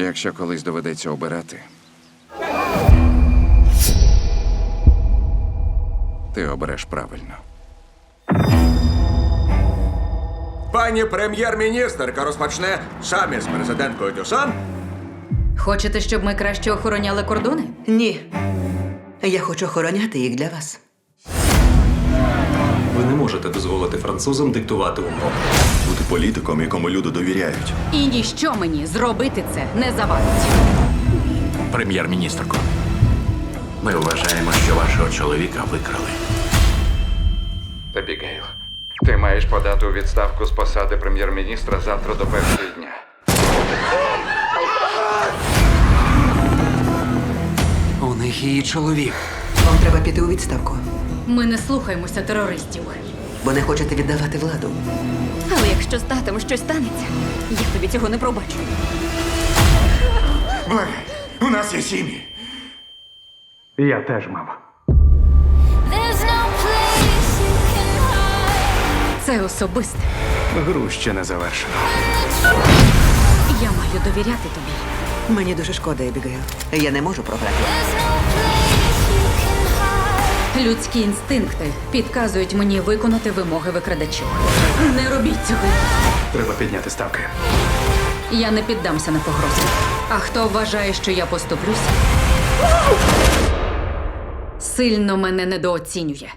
Якщо колись доведеться обирати. Ти обереш правильно. Пані прем'єр-міністерка розпочне самі з президенткою Дюсан. Хочете, щоб ми краще охороняли кордони? Ні. Я хочу охороняти їх для вас. Ви не можете дозволити французам диктувати умови. Політиком, якому люди довіряють. І ніщо мені зробити це не завадить. Прем'єр-міністрко, ми вважаємо, що вашого чоловіка викрали. Ебігейл, ти маєш подати у відставку з посади прем'єр-міністра завтра до першої дня. У них її чоловік. Вам треба піти у відставку, Ми не слухаємося терористів. Бо не хочете віддавати владу. Але якщо з татом щось станеться, я тобі цього не пробачу. Благай, у нас є сім'ї. Я теж мав. Це особисте. Гру ще не завершено. Я маю довіряти тобі. Мені дуже шкода, Ебігейл. Я не можу програти. Людські інстинкти підказують мені виконати вимоги викрадачів. Не робіть цього. Треба підняти ставки. Я не піддамся на погрози. А хто вважає, що я поступлюся? Сильно мене недооцінює.